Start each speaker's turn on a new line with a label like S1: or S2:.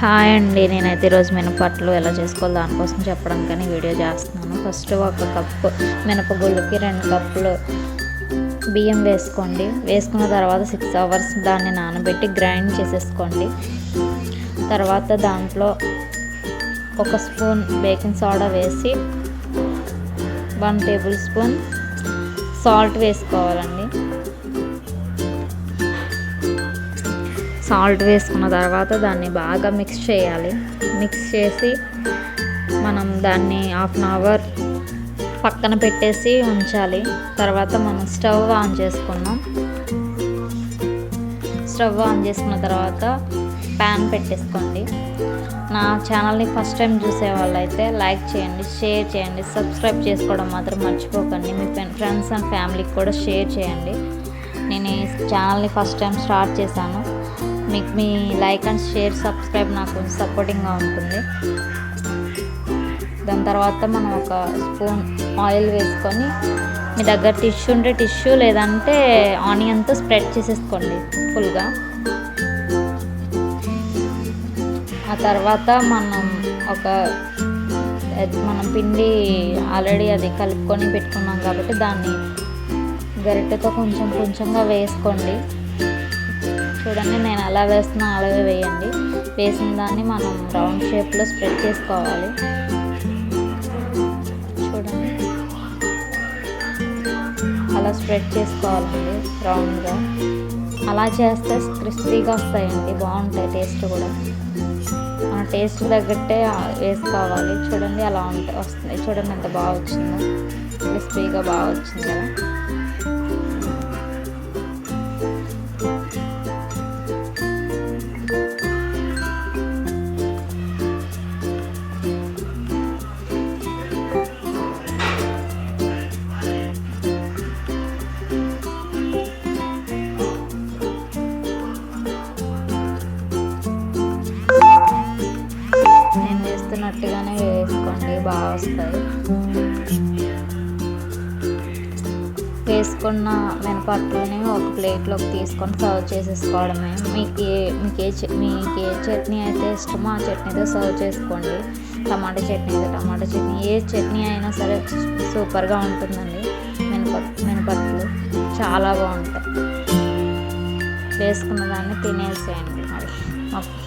S1: hi అండి నేనైతే ఈరోజు మినపట్లు ఎలా చేసుకోవాలి దానికోసం చెప్పడానికని వీడియో చేస్తున్నాను ఫస్ట్ ఒక కప్పు మినపగుళ్ళుకి రెండు కప్పులు బియ్యం వేసుకోండి వేసుకున్న తర్వాత సిక్స్ అవర్స్ దాన్ని నానబెట్టి గ్రైండ్ చేసేసుకోండి తర్వాత దాంట్లో ఒక స్పూన్ బేకింగ్ సోడా వేసి వన్ టేబుల్ స్పూన్ సాల్ట్ వేసుకోవాలండి సాల్ట్ వేసుకున్న తర్వాత దాన్ని బాగా మిక్స్ చేయాలి మిక్స్ చేసి మనం దాన్ని హాఫ్ అన్ అవర్ పక్కన పెట్టేసి ఉంచాలి తర్వాత మనం స్టవ్ ఆన్ చేసుకున్నాం స్టవ్ ఆన్ చేసుకున్న తర్వాత ప్యాన్ పెట్టేసుకోండి నా ఛానల్ని ఫస్ట్ టైం చూసే వాళ్ళైతే లైక్ చేయండి షేర్ చేయండి సబ్స్క్రైబ్ చేసుకోవడం మాత్రం మర్చిపోకండి మీ ఫ్రెండ్స్ అండ్ ఫ్యామిలీకి కూడా షేర్ చేయండి నేను ఈ ఛానల్ని ఫస్ట్ టైం స్టార్ట్ చేశాను మీకు మీ లైక్ అండ్ షేర్ సబ్స్క్రైబ్ నాకు కొంచెం సపోర్టింగ్గా ఉంటుంది దాని తర్వాత మనం ఒక స్పూన్ ఆయిల్ వేసుకొని మీ దగ్గర టిష్యూ ఉంటే టిష్యూ లేదంటే ఆనియన్తో స్ప్రెడ్ చేసేసుకోండి ఫుల్గా ఆ తర్వాత మనం ఒక మనం పిండి ఆల్రెడీ అది కలుపుకొని పెట్టుకున్నాం కాబట్టి దాన్ని గరిటెతో కొంచెం కొంచెంగా వేసుకోండి చూడండి నేను ఎలా వేస్తున్నా అలాగే వేయండి వేసిన దాన్ని మనం రౌండ్ షేప్లో స్ప్రెడ్ చేసుకోవాలి చూడండి అలా స్ప్రెడ్ చేసుకోవాలండి రౌండ్గా అలా చేస్తే క్రిస్పీగా వస్తాయండి బాగుంటాయి టేస్ట్ కూడా మన టేస్ట్ తగ్గట్టే వేసుకోవాలి చూడండి అలా ఉంటాయి వస్తుంది చూడండి ఎంత బాగా వచ్చిందో క్రిస్పీగా బాగా వచ్చిందా నేను చేస్తున్నట్టుగానే వేసుకోండి బాగా వస్తాయి వేసుకున్న మినపట్టుని ఒక ప్లేట్లోకి తీసుకొని సర్వ్ చేసేసుకోవడమే మీకు ఏ మీకు ఏ మీకు ఏ చట్నీ అయితే ఇష్టమో ఆ చట్నీతో సర్వ్ చేసుకోండి టమాటా చట్నీ అయితే టమాటా చట్నీ ఏ చట్నీ అయినా సరే సూపర్గా ఉంటుందండి మినప మినపట్లు చాలా బాగుంటాయి వేసుకున్న దాన్ని తినేసేయండి మరి